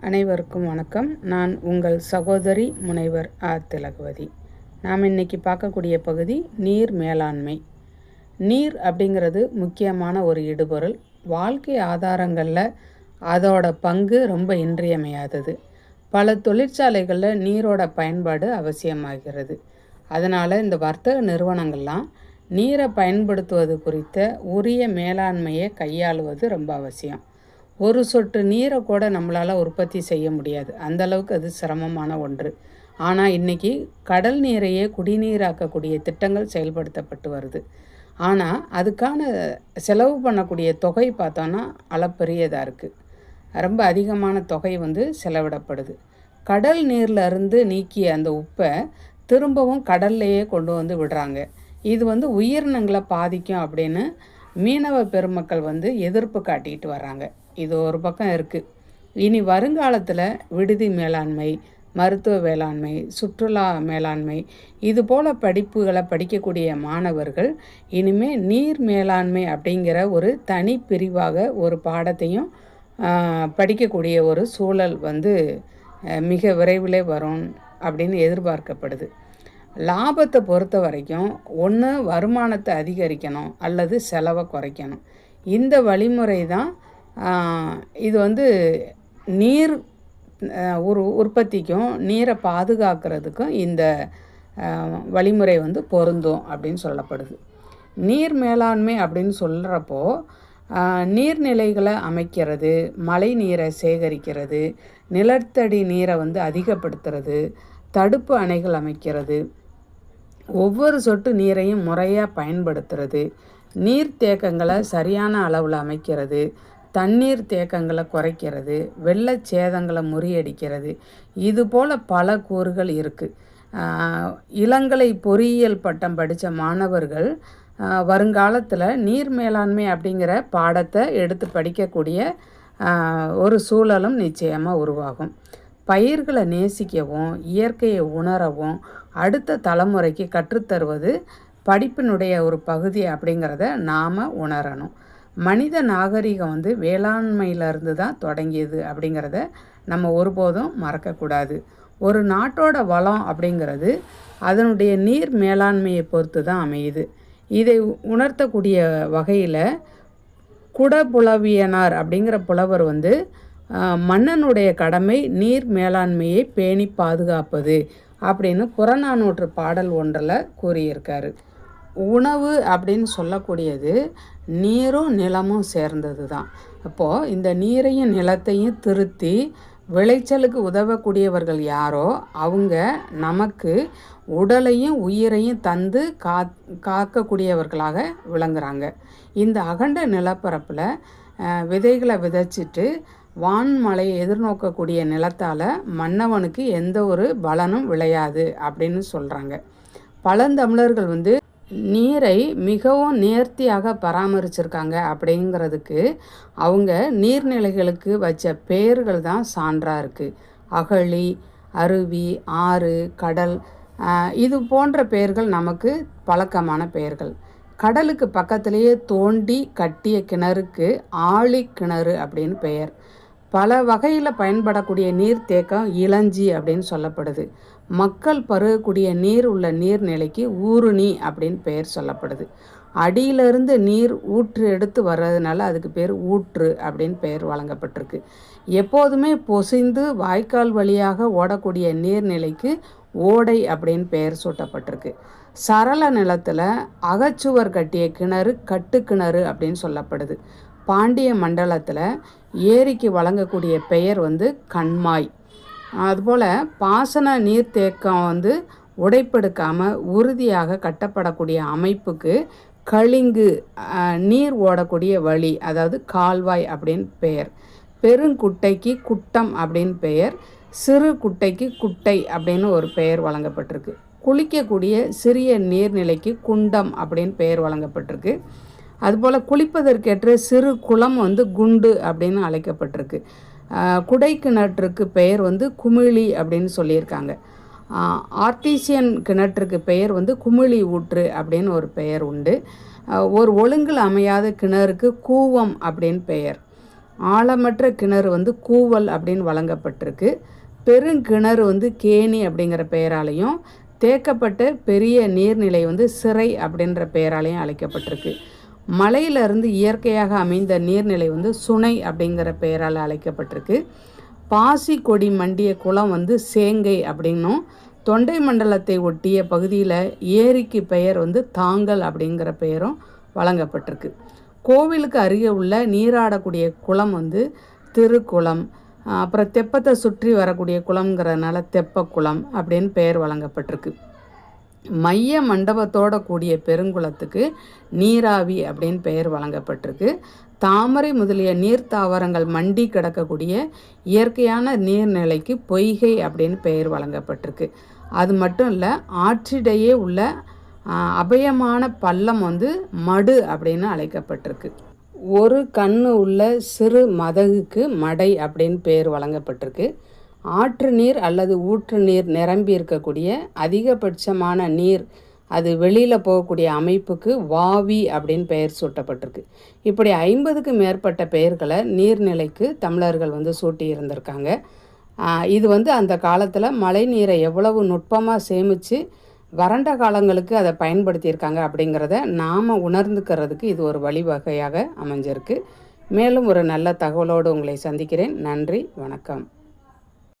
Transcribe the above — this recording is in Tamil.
அனைவருக்கும் வணக்கம். நான் உங்கள் சகோதரி முனைவர் ஆ. திலகவதி. நாம் இன்னைக்கு பார்க்கக்கூடிய பகுதி நீர் மேலாண்மை. நீர் அப்படிங்கிறது முக்கியமான ஒரு இடுபொருள். வாழ்க்கை ஆதாரங்களில் அதோட பங்கு ரொம்ப இன்றியமையாதது. பல தொழிற்சாலைகளில் நீரோட பயன்பாடு அவசியமாகிறது. அதனால் இந்த வர்த்தக நிறுவனங்கள்லாம் நீரை பயன்படுத்துவது குறித்த உரிய மேலாண்மையை கையாளுவது ரொம்ப அவசியம். ஒரு சொட்டு நீரை கூட நம்மளால் உற்பத்தி செய்ய முடியாது. அந்தளவுக்கு அது சிரமமான ஒன்று. ஆனால் இன்றைக்கி கடல் நீரையே குடிநீராக்கக்கூடிய திட்டங்கள் செயல்படுத்தப்பட்டு வருது. ஆனால் அதுக்கான செலவு பண்ணக்கூடிய தொகை பார்த்தோன்னா அளப்பெரியதாக இருக்குது ரொம்ப அதிகமான தொகை வந்து செலவிடப்படுது. கடல் நீரில் இருந்து நீக்கிய அந்த உப்பை திரும்பவும் கடல்லையே கொண்டு வந்து விடுறாங்க. இது வந்து உயிரினங்களை பாதிக்கும் அப்படின்னு மீனவ பெருமக்கள் வந்து எதிர்ப்பு காட்டிக்கிட்டு வராங்க இது ஒரு பக்கம் இருக்குது இனி வருங்காலத்தில் விடுதி மேலாண்மை மருத்துவ வேளாண்மை சுற்றுலா மேலாண்மை இது போல் படிப்புகளை படிக்கக்கூடிய மாணவர்கள் இனிமேல் நீர் மேலாண்மை அப்படிங்கிற ஒரு தனி பிரிவாக ஒரு பாடத்தையும் படிக்கக்கூடிய ஒரு சூழல் வந்து மிக விரைவில் வரும் அப்படின்னு எதிர்பார்க்கப்படுது. லாபத்தை பொறுத்த வரைக்கும் ஒன்று வருமானத்தை அதிகரிக்கணும் அல்லது செலவை குறைக்கணும். இந்த வழிமுறை தான் இது வந்து நீர் உரு ஒரு உற்பத்திக்கும் நீரை பாதுகாக்கிறதுக்கும் இந்த வழிமுறை வந்து பொருந்தும் அப்படின்னு சொல்லப்படுது. நீர் மேலாண்மை அப்படின்னு சொல்கிறப்போ நீர்நிலைகளை அமைக்கிறது மழை நீரை சேகரிக்கிறது நிலத்தடி நீரை வந்து அதிகப்படுத்துறது தடுப்பு அணைகள் அமைக்கிறது ஒவ்வொரு சொட்டு நீரையும் முறையாக பயன்படுத்துறது நீர்த்தேக்கங்களை சரியான அளவில் அமைக்கிறது தண்ணீர் தேக்கங்களை குறைக்கிறது வெள்ளச் சேதங்களை முறியடிக்கிறது. இது போல் பல கூறுகள் இருக்குது இளங்கலை பொறியியல் பட்டம் படித்த மாணவர்கள் வருங்காலத்தில் நீர் மேலாண்மை அப்படிங்கிற பாடத்தை எடுத்து படிக்கக்கூடிய ஒரு சூழலும் நிச்சயமாக உருவாகும். பயிர்களை நேசிக்கவும் இயற்கையை உணரவும் அடுத்த தலைமுறைக்கு கற்றுத்தருவது படிப்பினுடைய ஒரு பகுதி அப்படிங்கிறத நாம் உணரணும். மனித நாகரிகம் வந்து வேளாண்மையிலிருந்து தான் தொடங்கியது அப்படிங்கிறத நம்ம ஒருபோதும் மறக்கக்கூடாது. ஒரு நாட்டோட வளம் அப்படிங்கிறது அதனுடைய நீர் மேலாண்மையை பொறுத்து தான் அமையுது. இதை உணர்த்தக்கூடிய வகையில் குடபுலவியனார் அப்படிங்கிற புலவர் வந்து மன்னனுடைய கடமை நீர் மேலாண்மையை பேணி பாதுகாப்பது அப்படின்னு புறநானூற்று பாடல் ஒன்றில் கூறியிருக்காரு. உணவு அப்படின்னு சொல்லக்கூடியது நீரும் நிலமும் சேர்ந்தது தான் அப்போது இந்த நீரையும் நிலத்தையும் திருத்தி விளைச்சலுக்கு உதவக்கூடியவர்கள் யாரோ அவங்க நமக்கு உடலையும் உயிரையும் தந்து கா காக்கக்கூடியவர்களாக விளங்குறாங்க. இந்த அகண்ட நிலப்பரப்பில் விதைகளை விதைச்சிட்டு வான்மலையை எதிர்நோக்கக்கூடிய நிலத்தால் மன்னவனுக்கு எந்த ஒரு பலனும் விளையாது அப்படின்னு சொல்கிறாங்க பழந்தமிழர்கள் வந்து நீரை மிகவும் நேர்த்தியாக பராமரிச்சிருக்காங்க அப்படிங்கிறதுக்கு அவங்க நீர்நிலைகளுக்கு வச்ச பெயர்கள் தான் சான்றாக இருக்குது அகழி அருவி ஆறு கடல் இது போன்ற பெயர்கள் நமக்கு பழக்கமான பெயர்கள் கடலுக்கு பக்கத்திலேயே தோண்டி கட்டிய கிணறுக்கு ஆழி கிணறு அப்படின்னு பெயர். பல வகையில் பயன்படக்கூடிய நீர்த்தேக்கம் இளஞ்சி அப்படின்னு சொல்லப்படுது. மக்கள் பருகக்கூடிய நீர் உள்ள நீர்நிலைக்கு ஊருணி அப்படின்னு பெயர் சொல்லப்படுது. அடியிலிருந்து நீர் ஊற்று எடுத்து வர்றதுனால அதுக்கு பேர் ஊற்று அப்படின்னு பெயர் வழங்கப்பட்டிருக்கு. எப்போதுமே பொசிந்து வாய்க்கால் வழியாக ஓடக்கூடிய நீர்நிலைக்கு ஓடை அப்படின்னு பெயர் சூட்டப்பட்டிருக்கு. சரள நிலத்தில் அகச்சுவர் கட்டிய கிணறு கட்டு கிணறு அப்படின்னு சொல்லப்படுது. பாண்டிய மண்டலத்தில் ஏரிக்கு வழங்கக்கூடிய பெயர் வந்து கண்மாய். அதுபோல் பாசன நீர்த்தேக்கம் வந்து உடைப்பெடுக்காமல் உறுதியாக கட்டப்படக்கூடிய அமைப்புக்கு கழிங்கு நீர் ஓடக்கூடிய வழி அதாவது கால்வாய் அப்படின்னு பெயர். பெருங்குட்டைக்கு குட்டம் அப்படின்னு பெயர் சிறு குட்டைக்கு குட்டை அப்படின்னு ஒரு பெயர் வழங்கப்பட்டிருக்கு. குளிக்கக்கூடிய சிறிய நீர்நிலைக்கு குண்டம் அப்படின்னு பெயர் வழங்கப்பட்டிருக்கு. அதுபோல் குளிப்பதற்கேற்ற சிறு குளம் வந்து குண்டு அப்படின்னு அழைக்கப்பட்டிருக்கு. குடை கிணற்றுக்கு பெயர் வந்து குமிழி அப்படின்னு சொல்லியிருக்காங்க. ஆர்டிசியன் கிணற்றுக்கு பெயர் வந்து குமிழி ஊற்று அப்படின்னு ஒரு பெயர் உண்டு. ஒரு ஒழுங்கில் அமையாத கிணறுக்கு கூவம் அப்படின்னு பெயர். ஆழமற்ற கிணறு வந்து கூவல் அப்படின்னு வழங்கப்பட்டிருக்கு. பெருங்கிணறு வந்து கேணி அப்படிங்கிற பெயராலையும் தேக்கப்பட்ட பெரிய நீர்நிலை வந்து சிறை அப்படின்ற பெயராலையும் அழைக்கப்பட்டிருக்கு. மலையிலிருந்து இயற்கையாக அமைந்த நீர்நிலை வந்து சுனை அப்படிங்கிற பெயரால் அழைக்கப்பட்டிருக்கு. பாசி கொடி மண்டிய குளம் வந்து சேங்கை அப்படின்னும் தொண்டை மண்டலத்தை ஒட்டிய பகுதியில் ஏரிக்கு பெயர் வந்து தாங்கல் அப்படிங்கிற பெயரும் வழங்கப்பட்டிருக்கு. கோவிலுக்கு அருகே உள்ள நீராடக்கூடிய குளம் வந்து திருக்குளம் அப்புறம் தெப்பத்தை சுற்றி வரக்கூடிய குளம்ங்கிறதுனால தெப்ப குளம் அப்படின்னு பெயர் வழங்கப்பட்டிருக்கு. மைய மண்டபத்தோட கூடிய பெருங்குளத்துக்கு நீராவி அப்படின்னு பெயர் வழங்கப்பட்டிருக்கு. தாமரை முதலிய நீர் தாவரங்கள் மண்டி கிடக்கக்கூடிய இயற்கையான நீர்நிலைக்கு பொய்கை அப்படின்னு பெயர் வழங்கப்பட்டிருக்கு. அது மட்டும் இல்லை ஆற்றிடையே உள்ள அபயமான பள்ளம் வந்து மடு அப்படின்னு அழைக்கப்பட்டிருக்கு. ஒரு கண்ணு உள்ள சிறு மதகுக்கு மடை அப்படின்னு பெயர் வழங்கப்பட்டிருக்கு. ஆற்று நீர் அல்லது ஊற்று நீர் நிரம்பி இருக்கக்கூடிய அதிகபட்சமான நீர் அது வெளியில் போகக்கூடிய அமைப்புக்கு வாவி அப்படின்னு பெயர் சூட்டப்பட்டிருக்கு. இப்படி ஐம்பதுக்கு மேற்பட்ட பெயர்களை நீர்நிலைக்கு தமிழர்கள் வந்து சூட்டி இருந்திருக்காங்க. இது வந்து அந்த காலத்தில் மழை நீரை எவ்வளவு நுட்பமாக சேமித்து வறண்ட காலங்களுக்கு அதை பயன்படுத்தியிருக்காங்க அப்படிங்கிறத நாம் உணர்ந்துக்கிறதுக்கு இது ஒரு வழிவகையாக அமைஞ்சிருக்கு. மேலும் ஒரு நல்ல தகவலோடு உங்களை சந்திக்கிறேன். நன்றி வணக்கம்.